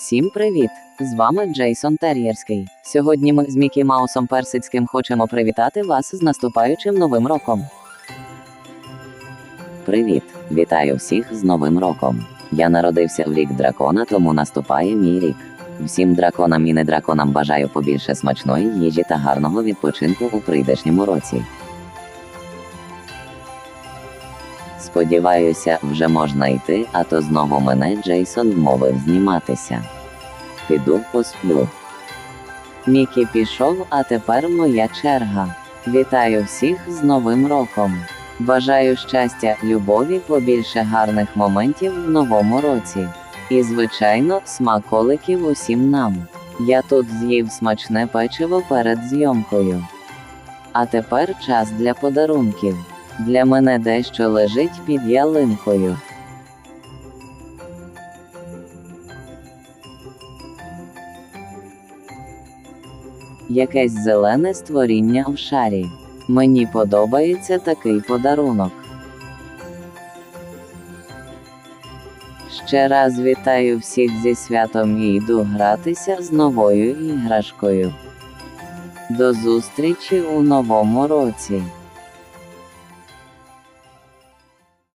Всім привіт! З вами Джейсон Тер'єрський. Сьогодні ми з Мікі Маусом Персидським хочемо привітати вас з наступаючим новим роком. Привіт! Вітаю всіх з Новим роком. Я народився в рік дракона, тому наступає мій рік. Всім драконам і не драконам бажаю побільше смачної їжі та гарного відпочинку у прийдешньому році. Сподіваюся, вже можна йти, а то знову мене Джейсон вмовив зніматися. Піду посплю. Мікі пішов, а тепер моя черга. Вітаю всіх з Новим роком. Бажаю щастя, любові, побільше гарних моментів в новому році. І, звичайно, смаколиків усім нам. Я тут з'їв смачне печиво перед зйомкою. А тепер час для подарунків. Для мене дещо лежить під ялинкою. Якесь зелене створіння в шарі. Мені подобається такий подарунок. Ще раз вітаю всіх зі святом і йду гратися з новою іграшкою. До зустрічі у новому році!